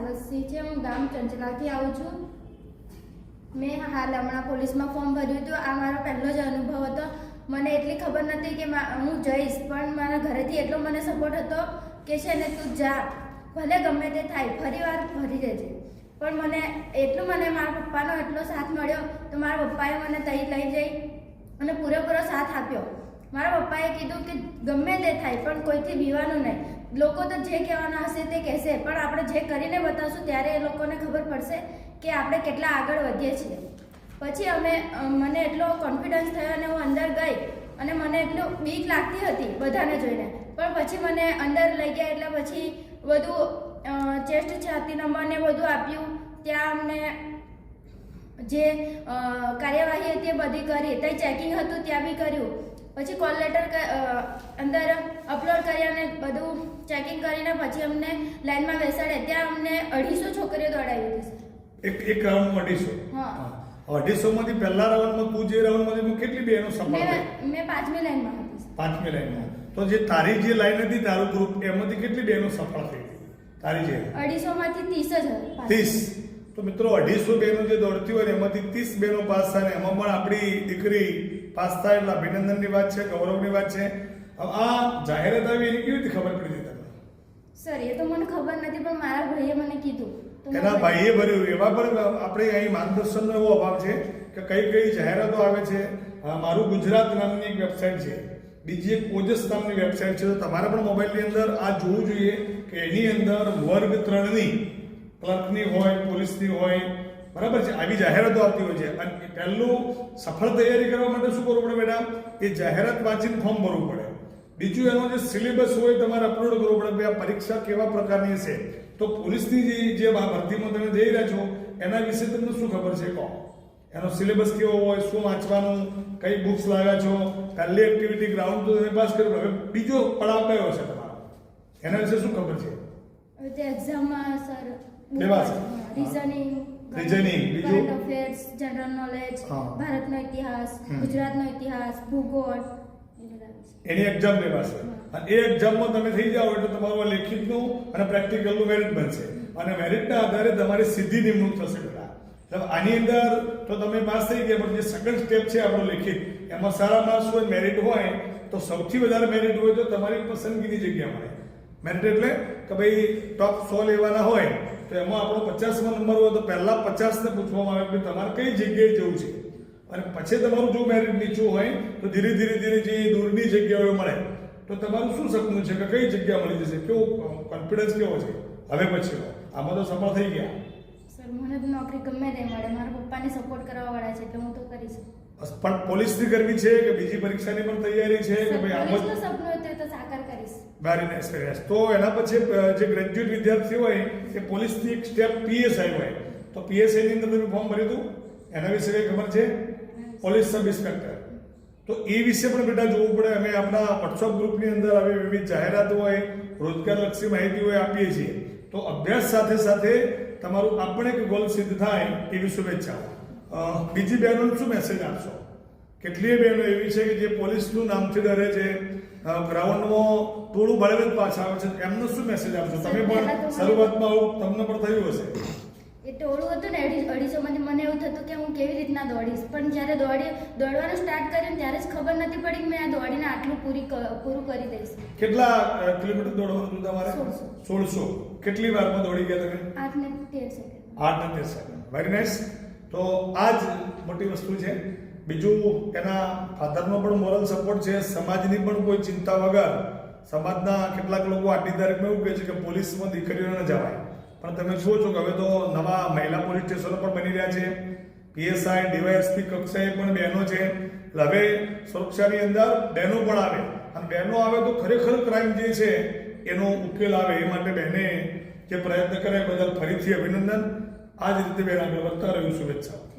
સાવજસિંહ છે, હું ગામ ચંચલાથી આવું છું. મેં હાલ હમણાં પોલીસમાં ફોર્મ ભર્યું હતું. આ મારો પહેલો જ અનુભવ હતો. મને એટલી ખબર નથી કે હું જઈશ, પણ મારા ઘરેથી એટલો મને સપોર્ટ હતો કે છે ને, તું જા. ભલે ગમે તે થાય, ફરી વાર ભરી જજે પણ મને એટલું મને મારા પપ્પાનો એટલો સાથ મળ્યો તો મારા પપ્પાએ મને તઈ લઈ જઈ અને પૂરેપૂરો સાથ આપ્યો. મારા પપ્પાએ કીધું કે ગમે તે થાય, પણ કોઈથી બીવાનું નહીં. લોકો તો જે કહેવાના હશે તે કહેશે, પણ આપણે જે કરીને બતાવશું ત્યારે એ લોકોને ખબર પડશે કે આપણે કેટલા આગળ વધીએ છીએ. પછી અમે મને એટલો કોન્ફિડન્સ થયો અને હું અંદર ગઈ અને મને એટલું બીક લાગતી હતી બધાને જોઈને. પણ પછી મને અંદર લઈ ગયા એટલે પછી બધું ચેસ્ટ છાતી નંબર ને બધું આપ્યું. ત્યાં અમને જે કાર્યવાહી હતી એ બધી કરી. ત્યાં ચેકિંગ હતું, ત્યાં બી કર્યું. પછી કોલ લેટર અંદર અપલોડ કર્યા અને બધું ચેકિંગ કરીને પછી અમને લાઈનમાં બેસાડ્યા ત્યાં અમને અઢીસો છોકરીઓ દોડાવી હતી એક એક રાઉન્ડમાં અઢીસો? હા. અઢીસો માંથી પહેલા રાઉન્ડમાં તું જે રાઉન્ડમાંથી કેટલી બેનો સફળ થઈ મેં પાંચમી લાઈનમાં હતી પાંચમી લાઈનમાં તો જે તારી જે લાઈન હતી તારું ગ્રુપ એમાંથી કેટલી બેનો સફળ થઈ તારી જે? અઢીસોમાંથી ત્રીસ જ ત્રીસ. તો મિત્રો અઢીસો બેનો જે દોડતી હોય એમાંથી ત્રીસ બેનો પાસ થાય એમાં પણ આપણી દીકરી પાસ થાય એટલે અભિનંદનની વાત છે ગૌરવની વાત છે. હવે આ જાહેરાત આવી એની કેવી રીતે ખબર પડી હતી તમને? સર એ તો મને ખબર નથી પણ મારા ભાઈએ મને કીધું. એના ભાઈએ ભર્યું. એવા પણ આપણે અહીં માર્ગદર્શનનો એવો અભાવ છે કે કઈ કઈ જાહેરાતો આવે છે. મારું ગુજરાત નામની એક વેબસાઇટ છે. બીજી એક ઓજસ નામની વેબસાઇટ છે. તો તમારે પણ મોબાઈલની અંદર આ જોવું જોઈએ કે એની અંદર વર્ગ ત્રણની ક્લર્કની હોય પોલીસની હોય બરાબર છે? આવી જાહેરાતો આવતી હોય છે. અને પહેલું સફળ તૈયારી કરવા માટે શું કરવું પડે બેટા એ જાહેરાત વાંચીને ફોર્મ ભરવું પડે. બીજું એનો જે સિલેબસ હોય તમારે અપલોડ કરવો પડે કે આ પરીક્ષા કેવા પ્રકારની છે. તો પોલીસની જે જે ભરતીમાં તમે જઈ રહ્યા છો એના વિશે તમને શું ખબર છે? કહો. એનો સિલેબસ કેવો હોય શું વાંચવાનું કઈ બુક્સ લાવ્યા છો? પહેલી એક્ટિવિટી ગ્રાઉન્ડ તો તમે પાસ કર્યું. હવે બીજો પડાવ કયો છે તમારો? એના વિશે શું ખબર છે? એક્ઝામમાં સર રિઝનિંગ છે? રીઝનિંગ બીજું? કરંટ અફેર્સ જનરલ નોલેજ ભારતનો ઇતિહાસ ગુજરાતનો ઇતિહાસ ભૂગોળ બધા. એની એક્ઝામ લેવાશે અને એ એક્ઝામમાં તમે થઈ જાઓ એટલે તમારું લેખિતનું અને પ્રેક્ટિકલનું મેરિટ બનશે. અને મેરિટના આધારે તમારી સીધી નિમણૂક થશે એટલે આની અંદર તો તમે પાસ થઈ ગયા પણ જે સેકન્ડ સ્ટેપ છે આપણો લેખિત એમાં સારા માર્ક્સ હોય મેરિટ હોય તો સૌથી વધારે મેરિટ હોય તો તમારી પસંદગીની જગ્યા મળે. મેરિટ એટલે કે ભાઈ ટોપ સો લેવાના હોય, તો એમાં આપણો પચાસમાં નંબર હોય તો પહેલાં પચાસને પૂછવામાં આવે કે તમારે કઈ જગ્યાએ જવું છે? અને પછી તમારું જો મેરિટ નીચું હોય, તો ધીરે ધીરે ધીરે જે દૂરની જગ્યાઓ મળે, તો તમારું શું સપનું છે કે કઈ જગ્યા મળી જશે? કેવો કોન્ફિડન્સ કેવો છે? હવે પછી આમાં તો સફળ થઈ ગયા. સર મને નોકરી ગમે તે મળે. મારા પપ્પાને સપોર્ટ કરવા વાળા છે, એટલે હું તો કરીશ. પણ પોલીસની કરવી છે કે બીજી પરીક્ષાની પણ તૈયારી છે કે ભાઈ આમ જ સપનું તો સાકાર કરીશ. તો એના પછી જે ગ્રેજ્યુએટ વિદ્યાર્થી હોય એ પોલીસની એક સ્ટેપ પીએસઆઈ હોય. તો પીએસઆઈ ની અંદર તમે ફોર્મ ભર્યું હતું? એના વિશે કઈ ખબર છે? Police sub inspector. તો એ વિશે પણ બેટા જોવું પડે. અમે આપણા વોટ્સઅપ ગ્રુપની અંદર આવી વિવિધ જાહેરાતો હોય રોજગારલક્ષી માહિતી હોય આપીએ છીએ. તો અભ્યાસ સાથે સાથે તમારું આપણે એક ગોલ સિદ્ધ થાય એવી શુભેચ્છાઓ. બીજી બહેનોને શું મેસેજ આપશો? કેટલીય બહેનો એવી છે કે જે પોલીસનું નામથી ડરે છે ગ્રાઉન્ડમાં ટોળું બળવેદ પાછા આવે છે એમનો શું મેસેજ આપશો? તમે પણ શરૂઆતમાં આવું તમને પણ થયું હશે. એ ટોળું હતું ને અઢીસો માંથી મને એવું થતું કે હું કેવી રીતના દોડીશ. પણ જ્યારે દોડી દોડવાનું સ્ટાર્ટ કર્યું ત્યારે જ ખબર નથી પડી કે મેં આ દોડીને આટલું પૂરી પૂરું કરી દઈશ. કેટલા કિલોમીટર દોડવાનું હતું તમારે. સોળસો. કેટલી વારમાં દોડી ગયા તમે? આઠ ને તેર સેકન્ડ આઠ ને તેર સેકન્ડ વેરી નાઇસ તો આ જ મોટી વસ્તુ છે. બીજું એના ફાધરનો પણ મોરલ સપોર્ટ છે. સમાજની પણ કોઈ ચિંતા વગર સમાજના કેટલાક લોકો આટલી તારીખમાં એવું કહે છે કે પોલીસમાં દીકરીઓને જવાય. પણ તમે જુઓ છો કે હવે તો નવા મહિલા પોલીસ સ્ટેશનો પણ બની રહ્યા છે. પીએસઆઈ ડીવાયએસપી કક્ષાએ પણ બહેનો છે. એટલે હવે સુરક્ષાની અંદર બહેનો પણ આવે. અને બહેનો આવે તો ખરેખર ક્રાઇમ જે છે, એનો ઉકેલ આવે. એ માટે બહેને જે પ્રયત્ન કરે એ બદલ ફરીથી અભિનંદન. આ રીતે બેન આગળ વધતા રહ્યું શુભેચ્છાઓ